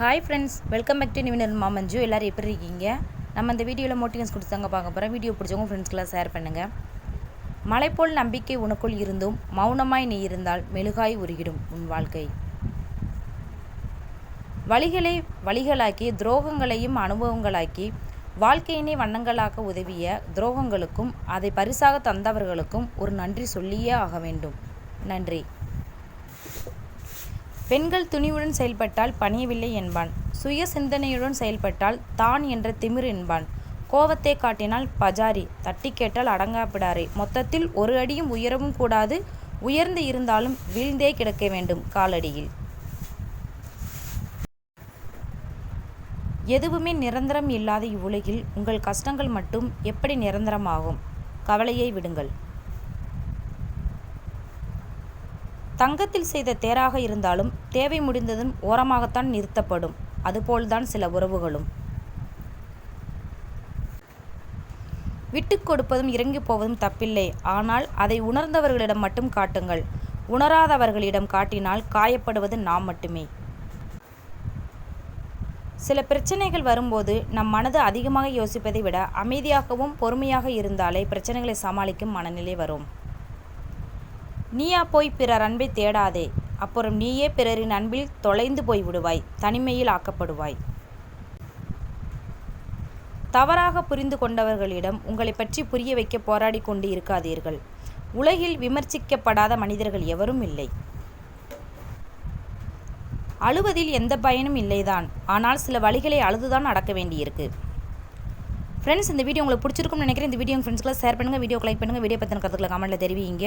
Hi friends welcome back to நிவினர் மாமஞ்சு எல்லோரும் எப்படி இருக்கீங்க? நம்ம இந்த வீடியோவில் மோட்டிவேஷன் கொடுத்து தாங்க பார்க்க போகிறோம் வீடியோ பிடிச்சவங்க ஃப்ரெண்ட்ஸ்க்கெல்லாம் ஷேர் பண்ணுங்கள் மலை போல் நம்பிக்கை உனக்குள் இருந்தும் மௌனமாய் நீ இருந்தால் மெழுகாய் உருகிடும் உன் வாழ்க்கை. வழிகளை வழிகளாக்கி துரோகங்களையும் அனுபவங்களாக்கி வாழ்க்கையினை வண்ணங்களாக்க உதவிய துரோகங்களுக்கும் அதை பரிசாக தந்தவர்களுக்கும் ஒரு நன்றி சொல்லியே ஆக வேண்டும். நன்றி. பெண்கள் துணிவுடன் செயல்பட்டால் பணியவில்லை என்பான். சுய சிந்தனையுடன் செயல்பட்டால் தான் என்ற திமிர் என்பான். கோவத்தை காட்டினால் பஜாரி தட்டி கேட்டால் அடங்காப்பிடாரே மொத்தத்தில் ஒரு அடியும் உயரவும் கூடாது. உயர்ந்து இருந்தாலும் வீழ்ந்தே கிடக்க வேண்டும் காலடியில். எதுவுமே நிரந்தரம் இல்லாத இவ்வுலகில் உங்கள் கஷ்டங்கள் மட்டும் எப்படி நிரந்தரமாகும்? கவலையை விடுங்கள். தங்கத்தில் செய்த தேராக இருந்தாலும் தேவை முடிந்ததும் ஓரமாகத்தான் நிறுத்தப்படும். அதுபோல்தான் சில உறவுகளும். விட்டு கொடுப்பதும் இறங்கி போவதும் தப்பில்லை. ஆனால் அதை உணர்ந்தவர்களிடம் மட்டும் காட்டுங்கள். உணராதவர்களிடம் காட்டினால் காயப்படுவது நாம் மட்டுமே. சில பிரச்சனைகள் வரும்போது நம் மனது அதிகமாக யோசிப்பதை விட அமைதியாகவும் பொறுமையாக இருந்தாலே பிரச்சனைகளை சமாளிக்கும் மனநிலை வரும். நீயா போய் பிறர் அன்பை தேடாதே. அப்புறம் நீயே பிறரின் அன்பில் தொலைந்து போய் விடுவாய். தனிமையில் ஆக்கப்படுவாய். தவறாக புரிந்து கொண்டவர்களிடம் உங்களை பற்றி புரிய வைக்க போராடி கொண்டு இருக்காதீர்கள். உலகில் விமர்சிக்கப்படாத மனிதர்கள் எவரும் இல்லை. அழுவதில் எந்த பயனும் இல்லைதான். ஆனால் சில வழிகளை அழுதுதான் அடக்க வேண்டியிருக்கு. ஃப்ரெண்ட்ஸ் இந்த வீடியோ உங்களுக்கு பிடிச்சிருக்கும்னு நினைக்கிறேன். இந்த வீடியோ ஃப்ரெண்ட்ஸ்க்குலாம் ஷேர் பண்ணுங்கள் வீடியோ லைக் பண்ணுங்கள் வீடியோ பற்றின கருத்துக்களை கமெண்ட்டில் தெரிவிங்க.